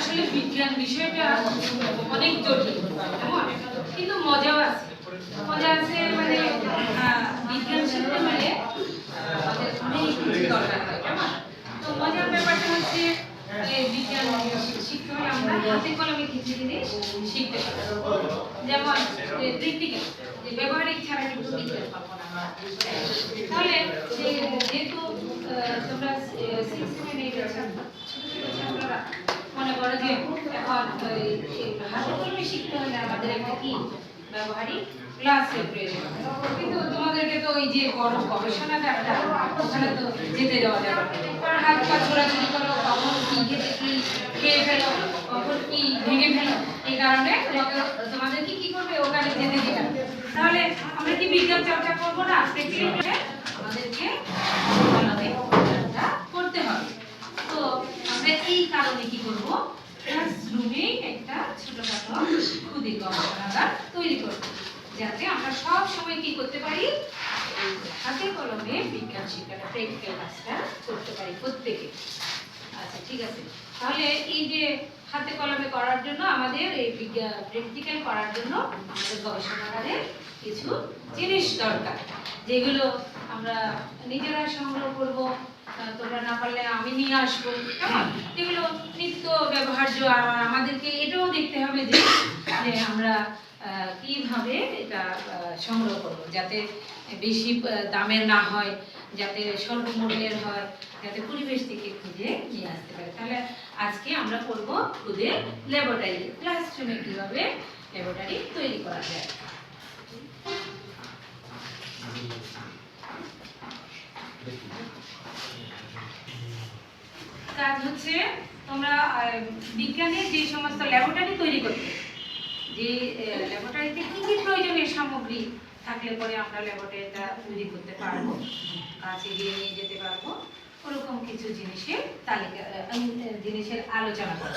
আসলে বিজ্ঞান বিষয়টা অনেক জটিল? কিন্তু মজাও আছে। মজা আছে মানে বিজ্ঞান শিখতে মানে অনেক দরকার তো মজার ব্যাপারটা হচ্ছে বিজ্ঞান শিখতে হলে আমরা হাতে কলমে কিছু জিনিস শিখতে পারি। যেমন প্র্যাকটিক্যাল যে ব্যবহারিক ছাড়া কিন্তু বিজ্ঞান পাবো না। তাহলে যেহেতু তোমরা সিক্স সেভেন ছোট ছাত্ররা মনে করো যে এখন হাতে শিখতে হলে আমাদের একটা কি? ব্যবহারিক প্রয়োজন। কিন্তু তোমাদেরকে তো ওই যে বড় গবেষণাটা একটা ওখানে তো যেতে দেওয়া যাবে হাত কখন কি খেতে কি খেয়ে ফেলো কখন কি ভেঙে ফেলো, এই কারণে তোমাকে, তোমাদেরকে কি করবে? ওখানে যেতে তাহলে আমরা কি বিজ্ঞান চর্চা করব না? আমাদেরকে কলমে চর্চা করতে হবে তো আমরা এই কারণে কি করব? ক্লাসরুমে একটা ছোটখাটো ক্ষুদে গবেষণাগার তৈরি করব। যাতে আমরা সব সময় কি করতে পারি? হাতে কলমে বিজ্ঞান শিক্ষাটা প্র্যাকটিক্যাল ক্লাসটা করতে পারি প্রত্যেকে। আচ্ছা ঠিক আছে। তাহলে এই যে হাতে কলমে করার জন্য আমাদের এই বিজ্ঞান প্র্যাকটিক্যাল করার জন্য আমাদের গবেষণাগারে কিছু জিনিস দরকার। যেগুলো আমরা নিজেরা সংগ্রহ করব তোমরা না পারলে আমি নিয়ে আসব। এগুলো নিত্য ব্যবহার্য, আর আমাদেরকে এটাও দেখতে হবে যে যে আমরা কীভাবে এটা সংগ্রহ করব, যাতে বেশি দামের না হয়, যাতে স্বল্প মূল্যের হয়, যাতে পরিবেশ থেকে খুঁজে নিয়ে আসতে পারে। তাহলে আজকে আমরা করব খুদে ল্যাবরেটরি ক্লাসরুমে কীভাবে ল্যাবরেটরি তৈরি করা যায়। কাজ হচ্ছে তোমরা বিজ্ঞানের যে সমস্ত ল্যাবরেটরি তৈরি করতে। যে ল্যাবরেটরিতে কি কি প্রয়োজনীয় সামগ্রী থাকলে পরে আমরা ল্যাবরেটরিটা তৈরি করতে পারব কাছে এগিয়ে নিয়ে যেতে পারব, ওরকম কিছু জিনিসের তালিকা জিনিসের আলোচনা করো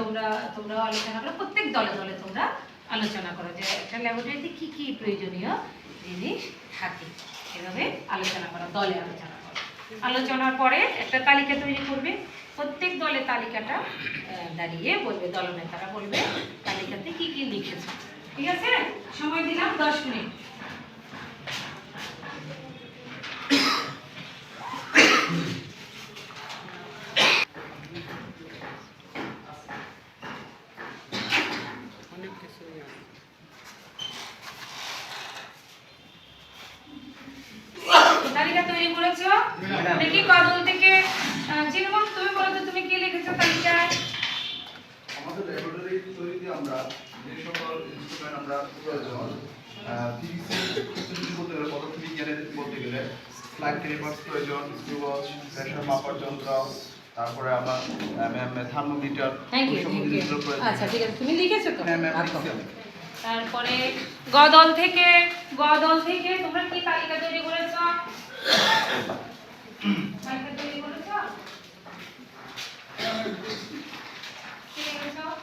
তোমরা তোমরা আলোচনা করো, প্রত্যেক দলে দলে তোমরা আলোচনা করো যে একটা ল্যাবরেটরিতে কি কি প্রয়োজনীয় জিনিস থাকে। এভাবে আলোচনা করো, দলে আলোচনা আলোচনার পরে একটা তালিকা তৈরি করবে। প্রত্যেক দলে তালিকাটা দাঁড়িয়ে বলবে, দলনেতারা বলবে তালিকাতে কি কি লিখেছে। ঠিক আছে? সময় দিলাম দশ মিনিট তালিকা তৈরি করেছ দেখি কদল থেকে আহ, চিনমন তুমি বলো তো তুমি কি লিখেছো তালিকায় আমাদের ল্যাবরেটরি তৈরিতে আমরা যে সকল ইনস্ট্রুমেন্ট আমরা প্রয়োজন ফিজিক্সের ক্ষেত্রে যদি বলতে গেলে পদার্থবিজ্ঞানের বলতে গেলে ফ্লাইট ক্যালিপার্স প্রয়োজন স্ক্রুওয়াচ প্রেশার মাপার যন্ত্র তারপরে আমার থার্মোমিটার আচ্ছা ঠিক আছে তুমি লিখেছো তো রাখো। তারপরে গদল থেকে গদল থেকে তোমরা কি তালিকা তৈরি করেছ তালিকা তৈরি করেছ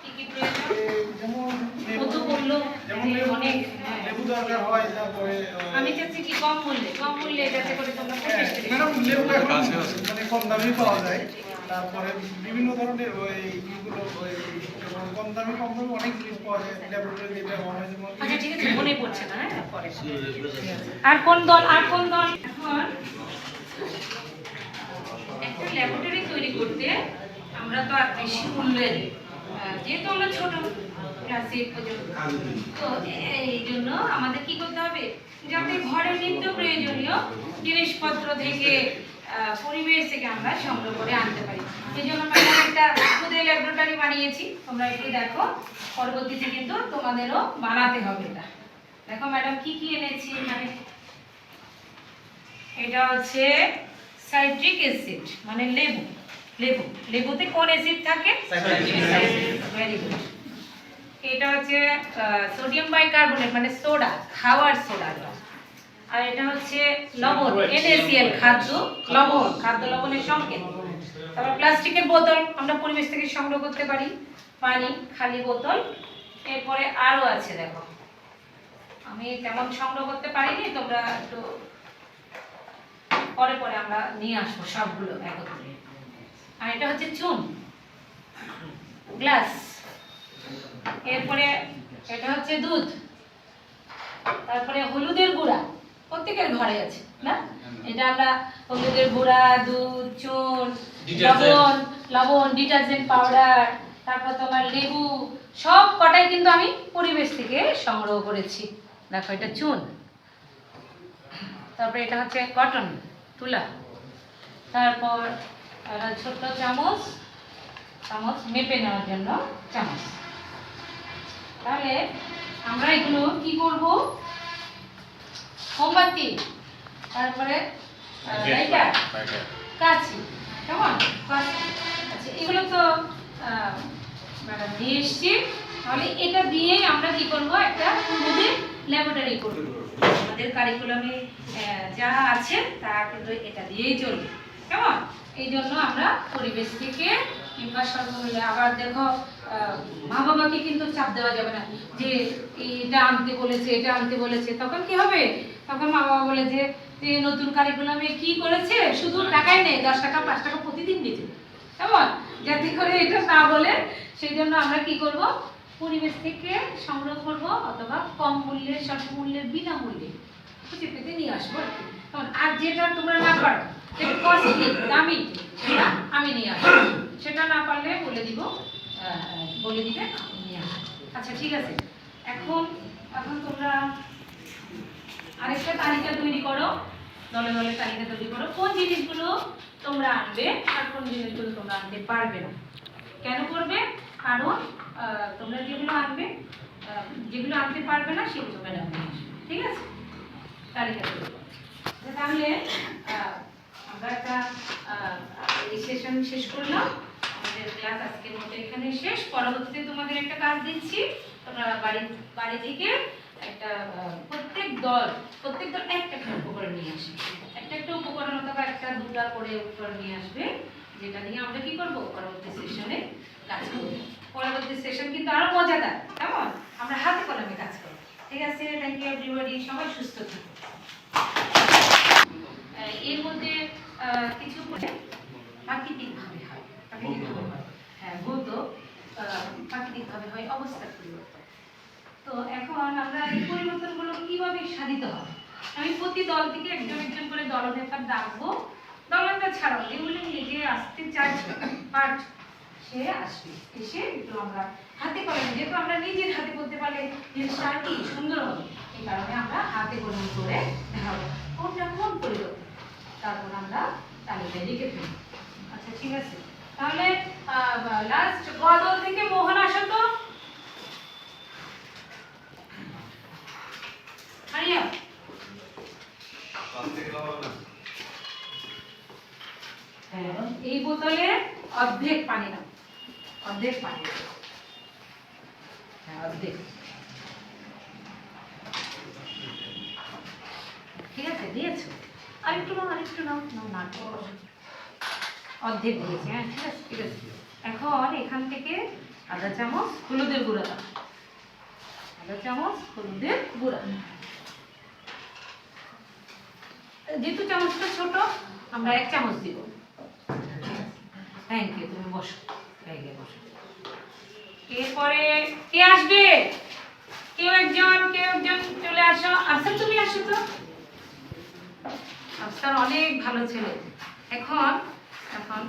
কি কি কি প্রয়োজন? যেমন ও তো বলল অনেক। লেবু দরকার হয় তারপরে আমি চাচ্ছি কি কম মূল্যে কম মূল্যে যাতে করে তোমরা হ্যাঁ, ম্যাডাম লেবু এখন মানে কম দামে পাওয়া যায়। তারপরে বিভিন্ন ধরনের ওই ইগুলো ওই কম দামে কম দামে অনেক জিনিস পাওয়া যায়। ল্যাবরেটরি যেটা হয় যেমন আচ্ছা ঠিক আছে মনে পড়ছে না হ্যাঁ পরে আর কোন দল আর কোন দল? এখন একটা ল্যাবরেটরি তৈরি করতে আমরা তো আর বেশি মূল্যের যেহেতু আমরা ছোট ক্লাসে পর্যন্ত তো এই জন্য আমাদের কি করতে হবে? যাতে ঘরের নিত্য প্রয়োজনীয় জিনিসপত্র থেকে পরিবেশ থেকে আমরা সংগ্রহ করে আনতে পারি। এই জন্য আমরা একটা খুদে ল্যাবরেটরি বানিয়েছি। তোমরা একটু দেখো। পরবর্তীতে কিন্তু তোমাদেরও বানাতে হবে এটা। দেখো ম্যাডাম কি কি এনেছি এখানে? এটা হচ্ছে সাইট্রিক অ্যাসিড মানে লেবু। লেবু। লেবুতে কোন অ্যাসিড থাকে? ভেরি গুড এটা হচ্ছে সোডিয়াম বাইকার্বনেট মানে সোডা খাওয়ার সোডা আর এটা হচ্ছে লবণ NaCl খাদ্য লবণ খাদ্য লবণের সংকেত। তারপর প্লাস্টিকের বোতল আমরা পরিবেশ থেকে সংগ্রহ করতে পারি পানি খালি বোতল। এরপরে আরও আছে দেখো। আমি তেমন সংগ্রহ করতে পারিনি তোমরা একটু পরে পরে আমরা নিয়ে আসব সবগুলো একত্রে। আর এটা হচ্ছে চুন গ্লাস। এরপরে এটা হচ্ছে দুধ। তারপরে হলুদের গুঁড়া। প্রত্যেকের ঘরে আছে না? এটা আমরা হলুদের গুঁড়া দুধ চুন লবণ লবণ ডিটারজেন্ট পাউডার তারপর তোমার লেবু সব কটাই কিন্তু আমি পরিবেশ থেকে সংগ্রহ করেছি। দেখো এটা চুন। তারপরে এটা হচ্ছে কটন তুলা। তারপর ছোট্ট চামচ চামচ মেপে নেওয়ার জন্য চামচ। তাহলে আমরা এগুলো কি করব? মোমবাতি তারপরে লাইটার কাছি কেমন? আচ্ছা এগুলো তো ম্যাডাম দিয়ে এসছি। তাহলে এটা দিয়ে আমরা কি করব? একটা পূর্বদের ল্যাবরেটরি করব। আমাদের কারিকুলামে যা আছে তা কিন্তু এটা দিয়েই চলবে। কেমন? এই জন্য আমরা পরিবেশ থেকে কিংবা সর্বমূল্যে আবার দেখো মা বাবাকে কিন্তু চাপ দেওয়া যাবে না যে এটা আনতে বলেছে এটা আনতে বলেছে। তখন কি হবে? তখন মা বাবা বলে যে যে নতুন কারিকুলামে কি করেছে? শুধু টাকাই নেই দশ টাকা পাঁচ টাকা প্রতিদিন দিতে কেমন? যাতে করে এটা না বলে সেই জন্য আমরা কি করব? পরিবেশ থেকে সংগ্রহ করব অথবা কম মূল্যে স্বল্প মূল্যে বিনামূল্যে খুঁজে পেতে নিয়ে আসব আর যেটা তোমরা না পারো দামি আমি নিয়ে আসব। সেটা না পারলে বলে দিব বলে দিবে আচ্ছা ঠিক আছে। এখন এখন তোমরা আরেকটা তালিকা তৈরি করো দলে দলে তালিকা তৈরি করো কোন জিনিসগুলো তোমরা আনবে আর কোন জিনিসগুলো তোমরা আনতে পারবে না। কেন করবে? কারণ তোমরা যেগুলো আনবে যেগুলো আনতে পারবে না সেগুলো ম্যাডাম ঠিক আছে? তালিকা তৈরি করো। আচ্ছা, তাহলে আমরা একটা সেশন শেষ করলাম। আমাদের ক্লাস আজকের মতো এখানে শেষ। পরবর্তীতে তোমাদের একটা কাজ দিচ্ছি। তোমরা বাড়ি বাড়ি থেকে একটা প্রত্যেক দল প্রত্যেক দল একটা একটা উপকরণ নিয়ে আসবে। একটা একটা উপকরণ অথবা একটা দুটা করে উপকরণ নিয়ে আসবে, যেটা নিয়ে আমরা কি করব? পরবর্তী সেশনে কাজ করব। পরবর্তী সেশন কিন্তু আরও মজাদার। কেমন? আমরা হাতে কলমে কাজ করব। ঠিক আছে? থ্যাংক ইউ এভরিবডি সবাই সুস্থ থাকুন এর মধ্যে কিছু হয় প্রাকৃতিকভাবে হয়। হ্যাঁ ভৌত প্রাকৃতিকভাবে হয় অবস্থার পরিবর্তন। তো এখন আমরা এই পরিবর্তনগুলো কীভাবে সাধিত হবে? আমি প্রতি দল থেকে একজন একজন করে দলনেতা ডাকবো। দলনেতা ছাড়াও যেগুলো নিজে আসতে চাইছে পার্ট সে আসবে। এসে একটু আমরা হাতে কলমে, যেহেতু আমরা নিজের হাতে করতে পারলে জিনিসটা কি সুন্দর হবে, এই কারণে আমরা হাতে কলমে করে দেখাবো। কোনটা কোন পরিবর্তন? তারপর আমরা তালিকায় লিখে ফেলব আচ্ছা ঠিক আছে তাহলে লাস্ট গদল থেকে মোহন আসো তো আরিয়া হ্যাঁ, এই বোতলে অর্ধেক পানি নাও অর্ধেক পানি নাও। হ্যাঁ অর্ধেক ঠিক আছে দিয়েছ আরেকটু নাও আরেকটু নাও নাও না অর্ধেক দিয়েছি হ্যাঁ ঠিক আছে ঠিক আছে এখন এখান থেকে আধা চামচ, হলুদের গুঁড়া আধা চামচ, হলুদের গুঁড়া। যেহেতু চামচটা ছোট, আমরা এক চামচ দিব। থ্যাংক ইউ তুমি বসো। থ্যাংক বসো। এরপরে কে আসবে? কেউ একজন কেউ একজন চলে আসো। আফসার, তুমি আসো তো। আফসার অনেক ভালো ছেলে। এখন এখন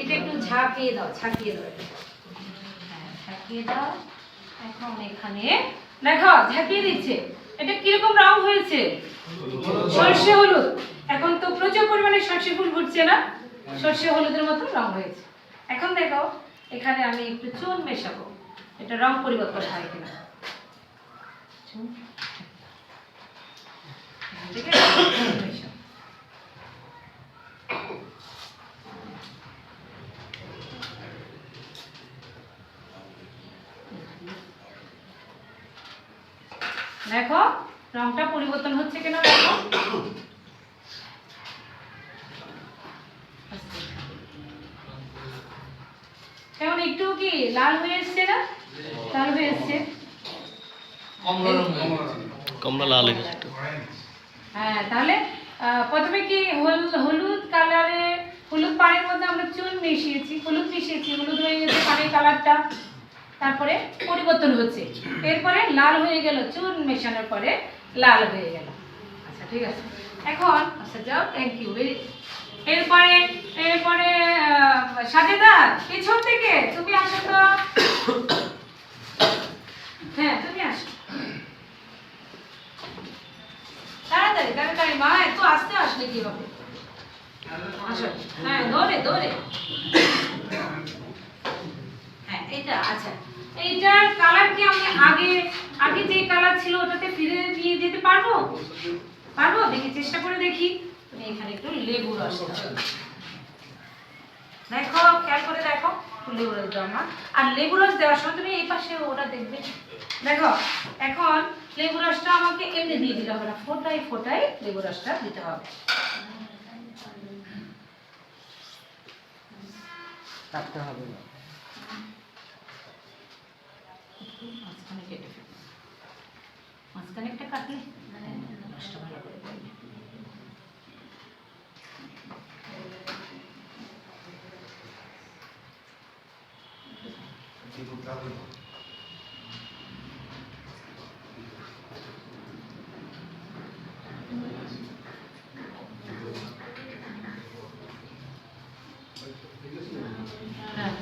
এটা একটু ঝাঁকিয়ে দাও ঝাঁকিয়ে দাও। হ্যাঁ, ঝাঁকিয়ে দাও। এখন এখানে দেখো ঝাঁকিয়ে দিচ্ছে। এটা কীরকম রং হয়েছে? সর্ষে হলুদ। এখন তো প্রচুর পরিমাণে সর্ষে ফুল ফুটছে না? সর্ষে হলুদের মতো রং হয়েছে। এখন দেখো এখানে আমি একটু চুন মেশাবো। এটা রং পরিবর্তন হয় কিনা। ঠিক? চুন মেশাবো। দেখো রংটা পরিবর্তন হচ্ছে কিনা দেখো। কেমন একটু কি লাল হয়ে এসছে না? লাল হয়ে এসছে। কমলা লাল হয়ে গেছে হ্যাঁ তাহলে আহ, প্রথমে কি হল- হলুদ কালারে হলুদ পানির মধ্যে আমরা চুন মিশিয়েছি হলুদ মিশিয়েছি হলুদ হয়ে গেছে পানির কালারটা। তারপরে পরিবর্তন হচ্ছে। এরপরে লাল হয়ে গেল চুন মেশানোর পরে লাল হয়ে গেল। আচ্ছা ঠিক আছে। এখন আচ্ছা যাও থ্যাংক ইউ ভেরি এরপরে এরপরে আহ, সাজেদার পেছন থেকে তুমি আসো তো। হ্যাঁ তুমি আসো। তাড়াতাড়ি তাড়াতাড়ি মা এত আস্তে আসলে কি হবে আসো। হ্যাঁ দৌড়ে দৌড়ে হ্যাঁ এটা আচ্ছা। এইটার কালার কি আমি আগে আগে যে কালার ছিল ওটাতে ফিরে নিয়ে যেতে পারব? পারব? দেখি, চেষ্টা করে দেখি। তুমি এখানে একটু লেবু রস। দেখো, খেয়াল করে দেখো লেবু রস দাও আমার আর লেবু রস দেওয়ার সময় তুমি এই পাশে ওটা দেখবে। দেখো, এখন লেবু রসটা আমাকে এমনি দিয়ে দিতে হবে না ফোটাই ফোটাই লেবু রসটা দিতে হবে। কাটতে হবে না। মাঝখানে একটা কাটলে রসটা ভালো করে পড়বে। হ্যাঁ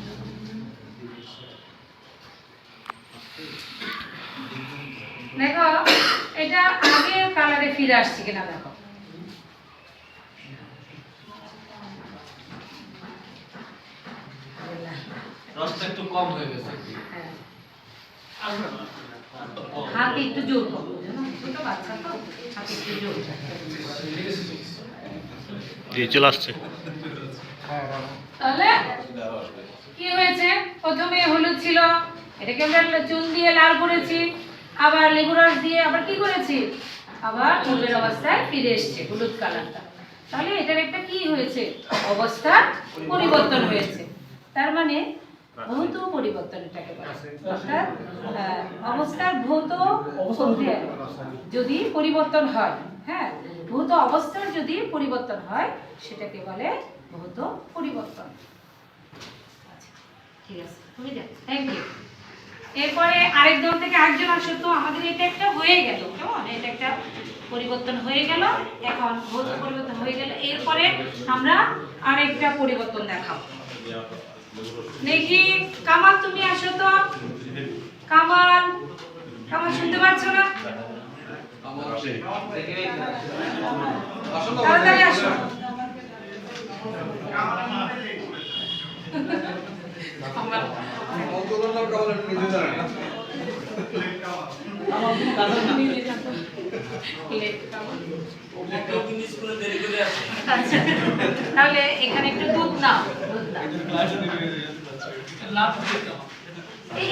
দেখো এটা আগের কালারে ফিরে আসছে কিনা দেখো। রসটা একটু কম হয়ে গেছে। হ্যাঁ। হাত একটু জোর করো ছোট বাচ্চা তো হাত একটু জোর। দিয়ে চলে আসছে। তাহলে কি হয়েছে? প্রথমে হলুদ ছিল এটাকে আমরা চুন দিয়ে লাল করেছি আবার লেবু রস দিয়ে আবার কি করেছি? আবার মূলের অবস্থায় ফিরে এসছে হলুদ কালারটা। তাহলে এটার একটা কি হয়েছে? অবস্থা পরিবর্তন হয়েছে। তার মানে ভৌত পরিবর্তন এটাকে অর্থাৎ আহ, অবস্থার ভৌত যদি পরিবর্তন হয় হ্যাঁ ভৌত অবস্থার যদি পরিবর্তন হয় সেটাকে বলে ভৌত পরিবর্তন। আচ্ছা, ঠিক আছে থ্যাংক ইউ এরপরে আরেক দল থেকে আরেকজন আসো, তো আমাদের এটা একটা হয়ে গেল, কেমন? এটা একটা পরিবর্তন হয়ে গেল, এখন ভৌত পরিবর্তন হয়ে গেল, এরপরে আমরা আরেকটা পরিবর্তন দেখাবো। দেখি কামাল, তুমি আসো তো। কামাল কামাল শুনতে পাচ্ছ না? তাড়াতাড়ি আসো। তাহলে এখানে একটু দুধ দুধ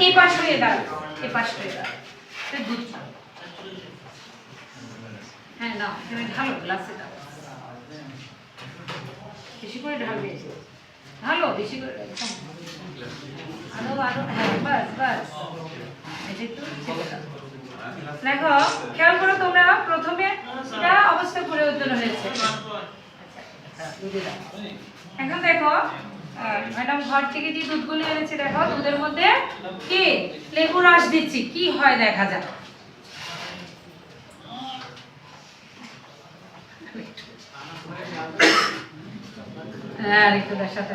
এই পাশ হয়ে দাঁড়াও, এই পাশ হয়ে একটু দুধ হ্যাঁ নাও তুমি ঢালো, গ্লাসে দাও। বেশি করে ঢালবে ঢালো, বেশি করে। আরও আরও দেখো, খেয়াল করো তোমরা, প্রথমে অবস্থা পরিবর্তন হয়েছে। এখন দেখো ম্যাডাম ঘর থেকে যে দুধগুলো এনেছে, দেখো, দুধের মধ্যে কি? লেবু রস দিচ্ছি। কি হয় দেখা যাক। হ্যাঁ একটু সাথে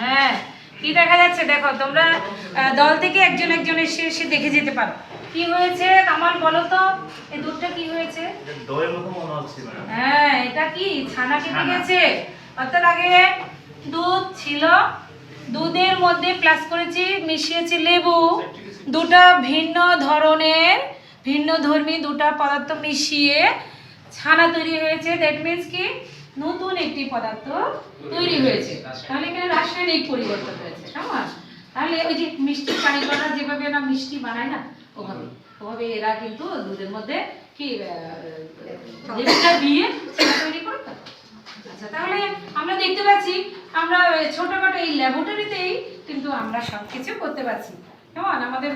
হ্যাঁ কি দেখা যাচ্ছে? দেখো তোমরা দল থেকে একজন একজন এসে এসে দেখে যেতে পারো। কি হয়েছে? কামাল বলো তো এই দুধটা কি হয়েছে? দইয়ের মতো মনে হচ্ছে হ্যাঁ এটা কি? ছানা কেটে গেছে? অর্থাৎ আগে দুধ ছিল দুধের মধ্যে প্লাস করেছি মিশিয়েছি লেবু। দুটা ভিন্ন ধরনের ভিন্ন ধর্মী দুটা পদার্থ মিশিয়ে ছানা তৈরি হয়েছে। দ্যাট মিন্স কি? নতুন একটি পদার্থ তৈরি হয়েছে। তাহলে এখানে রাসায়নিক পরিবর্তন হয়েছে, কেমন? তাহলে ওই যে মিষ্টি কারিগররা যেভাবে না মিষ্টি বানায় না, ওভাবে। ওভাবে এরা কিন্তু দুধের মধ্যে কি লেবুটা দিয়ে তৈরি করে তো। আচ্ছা তাহলে আমরা দেখতে পাচ্ছি, আমরা ছোটখাটো এই ল্যাবরেটরিতেই কিন্তু আমরা সব কিছু করতে পারছি। কেমন? আমাদের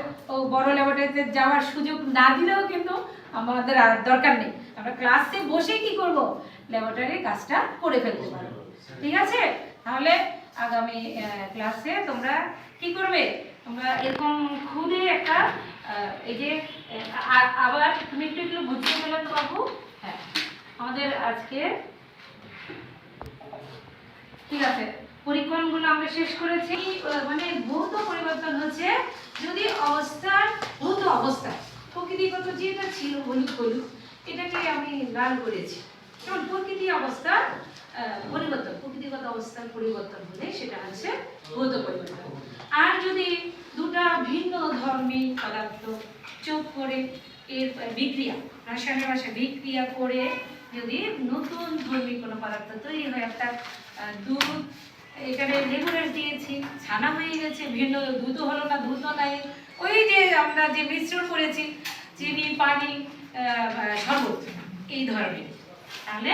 বড় ল্যাবরেটরিতে যাওয়ার সুযোগ না দিলেও কিন্তু আমাদের আর দরকার নেই। আমরা ক্লাসে বসে কি করব? ল্যাবরেটরির কাজটা করে ফেলতে পারব ঠিক আছে? তাহলে আগামী ক্লাসে তোমরা কি করবে? তোমরা এরকম খুদে একটা এই যে আবার তুমি একটু একটু বুঝিয়ে তো বাবু। হ্যাঁ আমাদের আজকে ঠিক আছে, পরীক্ষণগুলো আমরা শেষ করেছি। মানে ভৌত পরিবর্তন হচ্ছে যদি অবস্থার ভৌত অবস্থা, প্রকৃতিগত যেটা ছিল হলুদ হলুদ এটাকে আমি লাল করেছি। যেমন প্রকৃতি অবস্থার পরিবর্তন, প্রকৃতিগত অবস্থার পরিবর্তন হলে সেটা হচ্ছে ভৌত পরিবর্তন। আর যদি দুটা ভিন্ন ধর্মী পদার্থ চোখ করে এর বিক্রিয়া, রাসায়নিক ভাষায় বিক্রিয়া করে যদি নতুন ধর্মী কোনো পদার্থ তৈরি হয়, অর্থাৎ দুধ, এখানে লেবুরের দিয়েছি, ছানা হয়ে গেছে, ভিন্ন দুধ হলো না দুধ নাই, ওই যে আমরা যে মিশ্রণ করেছি, চিনি, পানি শরবত, এই ধরনের। তাহলে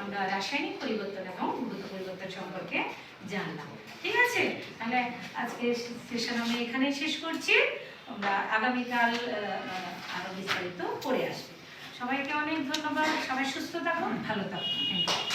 আমরা রাসায়নিক পরিবর্তন এবং ভৌত পরিবর্তন সম্পর্কে জানলাম। ঠিক আছে? তাহলে আজকে সেশন আমি এখানেই শেষ করছি। আমরা আগামীকাল আহ, আহ, আরও বিস্তারিত করে আসব। সবাইকে অনেক ধন্যবাদ। সবাই সুস্থ থাকুন ভালো থাকুন। Thank you.